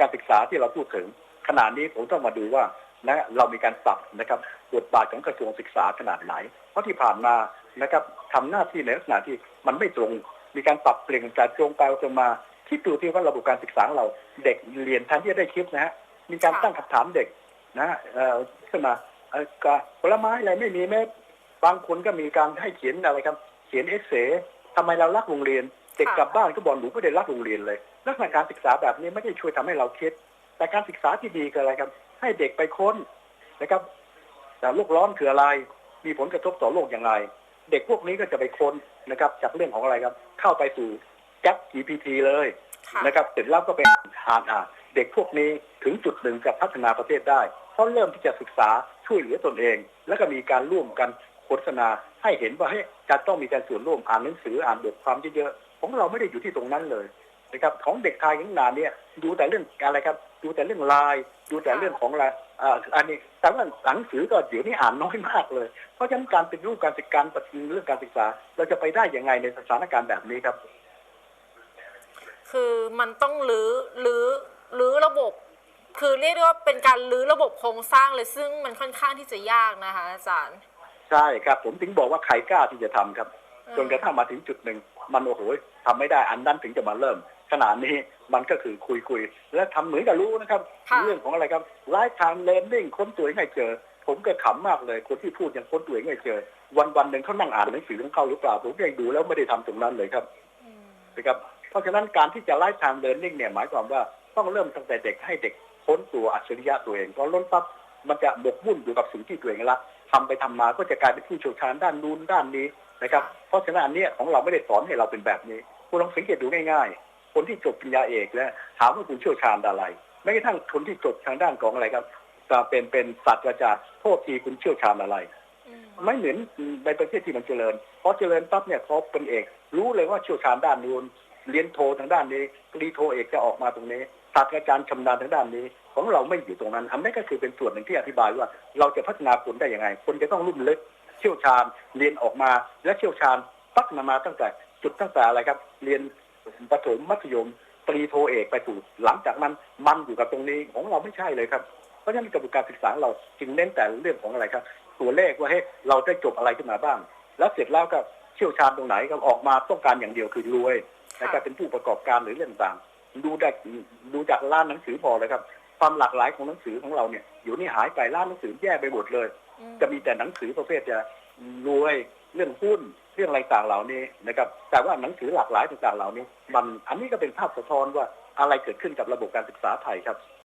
การศึกษาที่เราพูดถึงขณะนี้ผมต้องมาดูว่านะเรามีการปรับนะครับบทบาทของกระทรวงศึกษาขนาดไหน เพราะที่ผ่านมานะครับทำหน้าที่ในลักษณะที่มันไม่ตรง มีการปรับเปลี่ยนจากตรงไปตรงมาที่ดูที่ว่าระบบการศึกษาของเราเด็กเรียนแทนที่จะได้คิดนะฮะมีการค่ะตั้งคำถามเด็กนะฮะเอ่อขึ้นมาเอ่อก็ผลไม้อะไรไม่มีแม้บางคนก็มีการให้เขียนอะไรครับ เขียนเอเซทำไมเรารักโรงเรียน เด็กค่ะกลับบ้านก็บอกหนูไม่ได้รักโรงเรียนเลย ลักษณะการศึกษาแบบนี้ไม่ได้ช่วยทำให้เราคิด แต่การศึกษาที่ดีคืออะไรครับ ให้เด็กไปค้นนะครับแต่โลกร้อนคืออะไร มีผลกระทบต่อโลกอย่างไร เด็กพวกนี้ก็จะไปค้นนะครับ จากเรื่องของอะไรครับ เข้าไปสู่แก๊ป GPT เลยค่ะนะครับเสร็จแล้วก็ไปอ่านอ่านเด็กพวกนี้ถึงจุดหนึ่งจะพัฒนาประเทศได้เพราะเริ่มที่จะศึกษาช่วยเหลือตนเอง แล้วก็มีการร่วมกันโฆษณาให้เห็นว่าเฮ้ยจะต้องมีการส่วนร่วมอ่านหนังสืออ่านบทความเยอะๆของเราไม่ได้อยู่ที่ตรงนั้นเลย นะครับของเด็กไทยยังนานเนี่ยดูแต่เรื่องอะไรครับ ดูแต่เรื่องไลน์ดูแต่เรื่องของอะไรอ่าอันนี้แต่ว่าหนังสือก็เดี๋ยวนี้อ่านน้อยมากเลย เพราะฉะนั้นการเป็นรูปการศึกษาปฏิเรื่องการศึกษา เราจะไปได้ยังไงในสถานการณ์แบบนี้ครับ คือมันต้องรื้อรื้อรื้อระบบ คือเรียกได้ว่าเป็นการรื้อระบบโครงสร้างเลยซึ่งมันค่อนข้างที่จะยากนะคะอาจารย์ ใช่ครับ ผมถึงบอกว่าใครกล้าที่จะทำครับอืมจนกระทั่งมาถึงจุดหนึ่งมันโอ้โหทำไม่ได้อันนั้นถึงจะมาเริ่ม ขนาดนี้มันก็คือคุยคุยๆและทำเหมือนกับรู้นะครับค่ะเรื่องของอะไรครับไลฟ์ไทม์เลนนิ่งค้นตัวเองให้เจอ ผมก็ขำมากเลย คนที่พูดยังค้นตัวเองให้เจอ วันวันๆหนึ่งเขานั่งอ่านหนังสือของเขาหรือเปล่าผมก็ยังดูแล้วไม่ได้ทำตรงนั้นเลยครับอืมนะครับ เพราะฉะนั้นการที่จะไลฟ์ไทม์เลนนิ่งเนี่ยหมายความว่าต้องเริ่มตั้งแต่เด็กให้เด็กค้นตัวอัจฉริยะตัวเองพอล้นปั๊บมันจะหมกมุ่นอยู่กับสิ่งที่ตัวเองรักทำไปทำมาก็จะกลายเป็นผู้เชี่ยวชาญด้านนู้นด้านนี้นะครับ เพราะฉะนั้นอันเนี้ยของเราไม่ได้สอนให้เราเป็นแบบนี้คุณลองสังเกตดูง่ายๆ คนที่จบปริญญาเอกแล้วถามว่าคุณเชี่ยวชาญด้านอะไรแม้กระทั่งคนที่จบทางด้านของอะไรครับจะเป็นเป็นศาสตราจารย์โทษทีคุณเชี่ยวชาญอะไรอืมไม่เหมือนในประเทศที่มันเจริญพอเจริญปั๊บเนี่ยเขาเป็นเอก รู้เลยว่าเชี่ยวชาญด้านนู้นเรียนโททางด้านนี้ปรีโทเอกจะออกมาตรงนี้ศาสตราจารย์ชำนาญทางด้านนี้ ของเราไม่อยู่ตรงนั้น อันนี้ก็คือเป็นส่วนหนึ่งที่อธิบายว่า เราจะพัฒนาคนได้ยังไง คนจะต้องรุ่มลึกเชี่ยวชาญเรียนออกมาและเชี่ยวชาญพัฒนามาตั้งแต่จุดตั้งแต่อะไรครับ เรียน ประถมมัธยมปรีโทเอกไปสู่หลังจากนั้นมันอยู่กับตรงนี้ของเราไม่ใช่เลยครับเพราะฉะนั้นกระบวนการศึกษาของเราจึงเน้นแต่เรื่องของอะไรครับ ตัวเลขว่าเฮ้ยเราได้จบอะไรขึ้นมาบ้าง แล้วเสร็จแล้วก็เชี่ยวชาญตรงไหนก็ออกมาต้องการอย่างเดียวคือรวยนะครับเป็นผู้ประกอบการหรือเรื่องต่างดูได้ดูจากร้านหนังสือพอเลยครับ ความหลากหลายของหนังสือของเราเนี่ยอยู่นี่หายไปร้านหนังสือแย่ไปหมดเลยอืมจะมีแต่หนังสือประเภทจะรวยเรื่องหุ้นเรื่องอะไรต่างเหล่านี้นะครับ แต่ว่าหนังสือหลากหลายต่างๆเหล่านี้ มันอันนี้ก็เป็นภาพสะท้อนว่าอะไรเกิดขึ้นกับระบบการศึกษาไทยครับ